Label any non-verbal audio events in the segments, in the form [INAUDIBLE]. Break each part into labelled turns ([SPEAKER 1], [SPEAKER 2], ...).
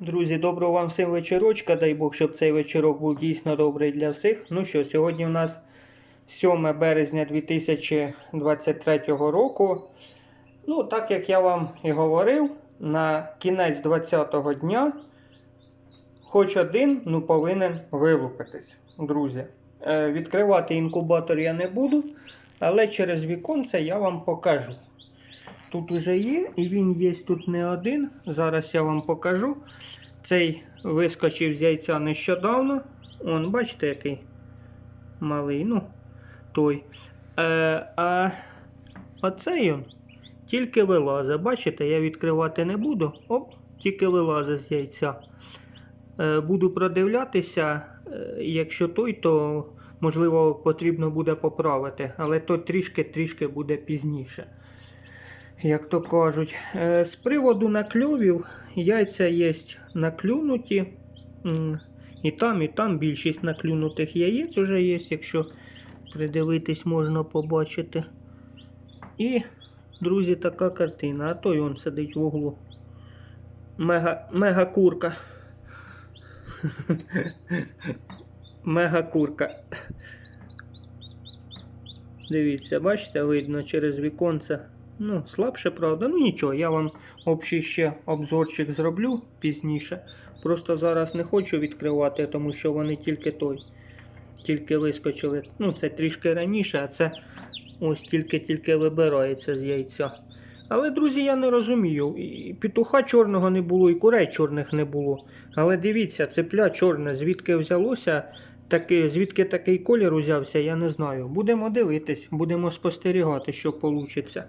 [SPEAKER 1] Друзі, доброго вам всім вечорочка. Дай Бог, щоб цей вечорок був дійсно добрий для всіх. Ну що, сьогодні у нас 7 березня 2023 року. Ну, так як я вам і говорив, на кінець 20-го дня хоч один ну, повинен вилупитись, друзі. Е, відкривати інкубатор я не буду, але через віконце я вам покажу. Тут уже є, і він є тут не один. Зараз я вам покажу. Цей вискочив з яйця нещодавно. Он, бачите, який малий, ну, той. Е, а оцей он тільки вилазить. Бачите, я відкривати не буду. Оп, тільки вилазить з яйця. Е, буду продивлятися. Е, якщо той, то можливо потрібно буде поправити. Але то трішки-трішки буде пізніше як то кажуть. Е, З приводу накльовів, яйця є наклюнуті. І там, і там більшість наклюнутих яєць вже є, якщо придивитись, можна побачити. І, друзі, така картина. А той он сидить в углу. Мега, мега курка. [LAUGHS] Мега курка. Дивіться, бачите, видно через віконце. Ну, слабше, правда. Ну нічого, я вам общий ще обзорчик зроблю пізніше. Просто зараз не хочу відкривати, тому що вони тільки той. Тільки вискочили. Ну, це трішки раніше, а це ось тільки-тільки вибирається з яйця. Але, друзі, я не розумію. І петуха чорного не було, і курей чорних не було. Але дивіться, цепля чорне, звідки взялося, таки, звідки такий колір узявся, я не знаю. Будемо дивитись, будемо спостерігати, що вийде.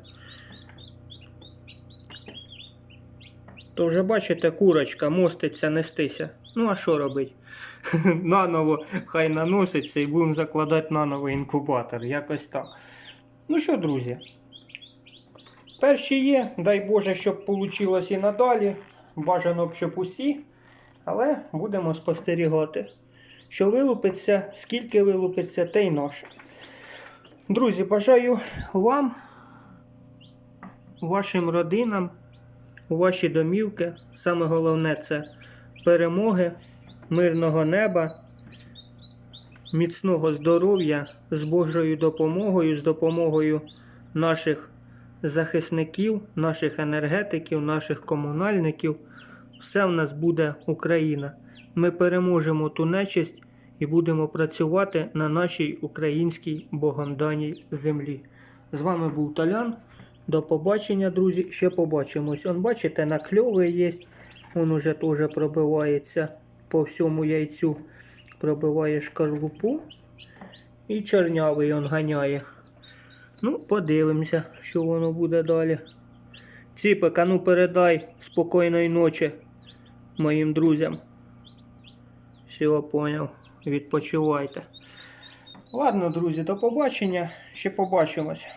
[SPEAKER 1] То вже бачите, курочка моститься нестися. Ну а що робить? [LAUGHS] Наново хай наноситься і будемо закладати наново інкубатор. Якось так. Ну що, друзі? Перші є, дай Боже, щоб вийшло і надалі. Бажано б, щоб усі. Але будемо спостерігати. Що вилупиться, скільки вилупиться, те й наше. Друзі, бажаю вам, вашим родинам ваші домівки. Саме головне це перемоги, мирного неба, міцного здоров'я з Божою допомогою, з допомогою наших захисників, наших енергетиків, наших комунальників. Все в нас буде Україна. Ми переможемо ту нечисть і будемо працювати на нашій українській Богом даній землі. З вами був Толян. До побачення, друзі. Ще побачимось. Он, бачите, накльовий є. Он уже теж пробивається по всьому яйцю. Пробиває шкарлупу. І чорнявий он ганяє. Ну, подивимося, що воно буде далі. Ціпик, а передай спокійної ночі моїм друзям. Все, поняв. Відпочивайте. Ладно, друзі, до побачення. Ще побачимось.